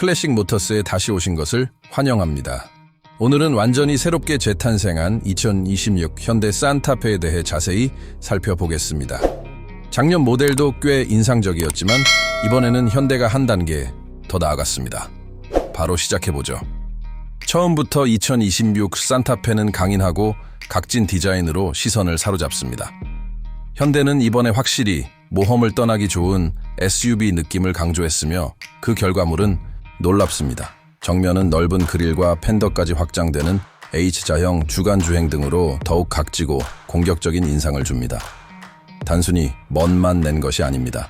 클래식 모터스에 다시 오신 것을 환영합니다. 오늘은 완전히 새롭게 재탄생한 2026 현대 산타페에 대해 자세히 살펴보겠습니다. 작년 모델도 꽤 인상적이었지만 이번에는 현대가 한 단계 더 나아갔습니다. 바로 시작해보죠. 처음부터 2026 산타페는 강인하고 각진 디자인으로 시선을 사로잡습니다. 현대는 이번에 확실히 모험을 떠나기 좋은 SUV 느낌을 강조했으며 그 결과물은 놀랍습니다. 정면은 넓은 그릴과 팬더까지 확장되는 H자형 주간 주행 등으로 더욱 각지고 공격적인 인상을 줍니다. 단순히 멋만 낸 것이 아닙니다.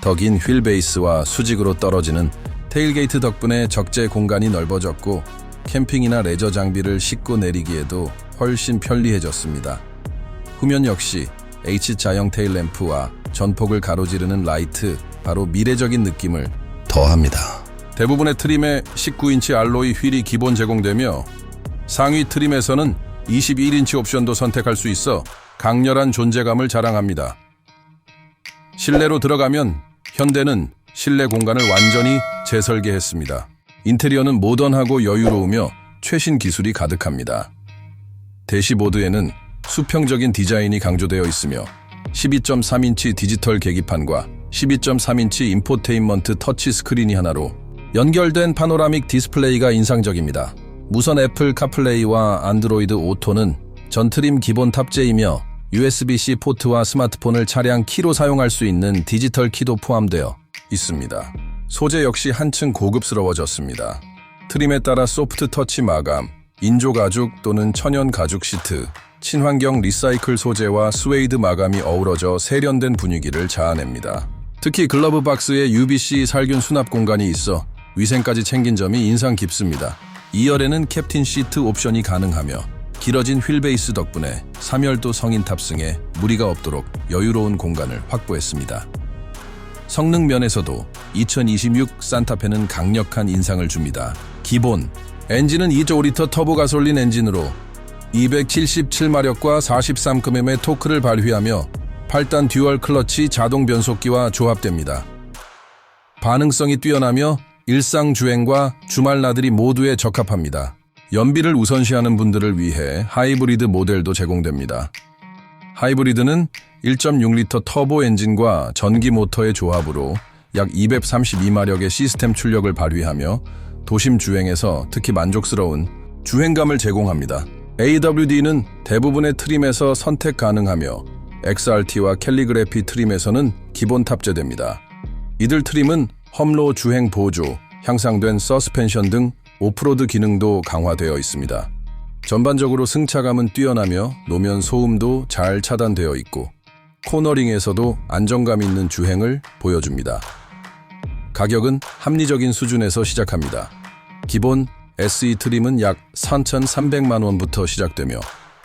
더 긴 휠 베이스와 수직으로 떨어지는 테일게이트 덕분에 적재 공간이 넓어졌고 캠핑이나 레저 장비를 싣고 내리기에도 훨씬 편리해졌습니다. 후면 역시 H자형 테일 램프와 전폭을 가로지르는 라이트, 바로 미래적인 느낌을 더합니다. 대부분의 트림에 19인치 알로이 휠이 기본 제공되며 상위 트림에서는 21인치 옵션도 선택할 수 있어 강렬한 존재감을 자랑합니다. 실내로 들어가면 현대는 실내 공간을 완전히 재설계했습니다. 인테리어는 모던하고 여유로우며 최신 기술이 가득합니다. 대시보드에는 수평적인 디자인이 강조되어 있으며 12.3인치 디지털 계기판과 12.3인치 인포테인먼트 터치 스크린이 하나로 연결된 파노라믹 디스플레이가 인상적입니다. 무선 애플 카플레이와 안드로이드 오토는 전트림 기본 탑재이며 USB-C 포트와 스마트폰을 차량 키로 사용할 수 있는 디지털 키도 포함되어 있습니다. 소재 역시 한층 고급스러워졌습니다. 트림에 따라 소프트 터치 마감, 인조 가죽 또는 천연 가죽 시트, 친환경 리사이클 소재와 스웨이드 마감이 어우러져 세련된 분위기를 자아냅니다. 특히 글러브 박스에 UBC 살균 수납 공간이 있어 위생까지 챙긴 점이 인상 깊습니다. 2열에는 캡틴 시트 옵션이 가능하며 길어진 휠베이스 덕분에 3열도 성인 탑승에 무리가 없도록 여유로운 공간을 확보했습니다. 성능 면에서도 2026 산타페는 강력한 인상을 줍니다. 기본 엔진은 2.5리터 터보 가솔린 엔진으로 277마력과 43km의 토크를 발휘하며 8단 듀얼 클러치 자동 변속기와 조합됩니다. 반응성이 뛰어나며 일상 주행과 주말 나들이 모두에 적합합니다. 연비를 우선시하는 분들을 위해 하이브리드 모델도 제공됩니다. 하이브리드는 1.6리터 터보 엔진과 전기 모터의 조합으로 약 232마력의 시스템 출력을 발휘하며 도심 주행에서 특히 만족스러운 주행감을 제공합니다. AWD는 대부분의 트림에서 선택 가능하며 XRT와 캘리그래피 트림에서는 기본 탑재됩니다. 이들 트림은 험로 주행 보조, 향상된 서스펜션 등 오프로드 기능도 강화되어 있습니다. 전반적으로 승차감은 뛰어나며 노면 소음도 잘 차단되어 있고 코너링에서도 안정감 있는 주행을 보여줍니다. 가격은 합리적인 수준에서 시작합니다. 기본 SE 트림은 약 3,300만 원부터 시작되며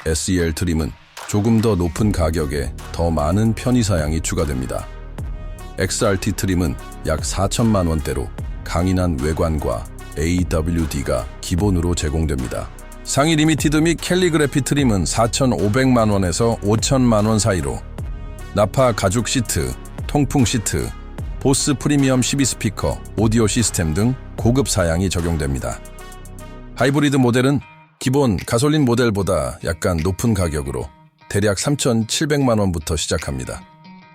SEL 트림은 조금 더 높은 가격에 더 많은 편의사양이 추가됩니다. XRT 트림은 약 4천만 원대로 강인한 외관과 AWD가 기본으로 제공됩니다. 상위 리미티드 및 캘리그래피 트림은 4,500만 원에서 5천만 원 사이로 나파 가죽 시트, 통풍 시트, 보스 프리미엄 12스피커, 오디오 시스템 등 고급 사양이 적용됩니다. 하이브리드 모델은 기본 가솔린 모델보다 약간 높은 가격으로 대략 3,700만 원부터 시작합니다.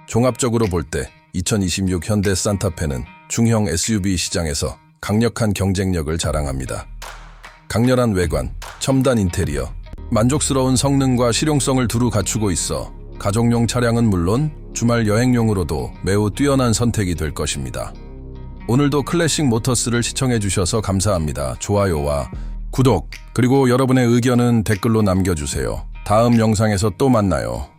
종합적으로 볼 때 2026 현대 산타페는 중형 SUV 시장에서 강력한 경쟁력을 자랑합니다. 강렬한 외관, 첨단 인테리어, 만족스러운 성능과 실용성을 두루 갖추고 있어 가족용 차량은 물론 주말 여행용으로도 매우 뛰어난 선택이 될 것입니다. 오늘도 클래식 모터스를 시청해 주셔서 감사합니다. 좋아요와 구독, 그리고 여러분의 의견은 댓글로 남겨주세요. 다음 영상에서 또 만나요.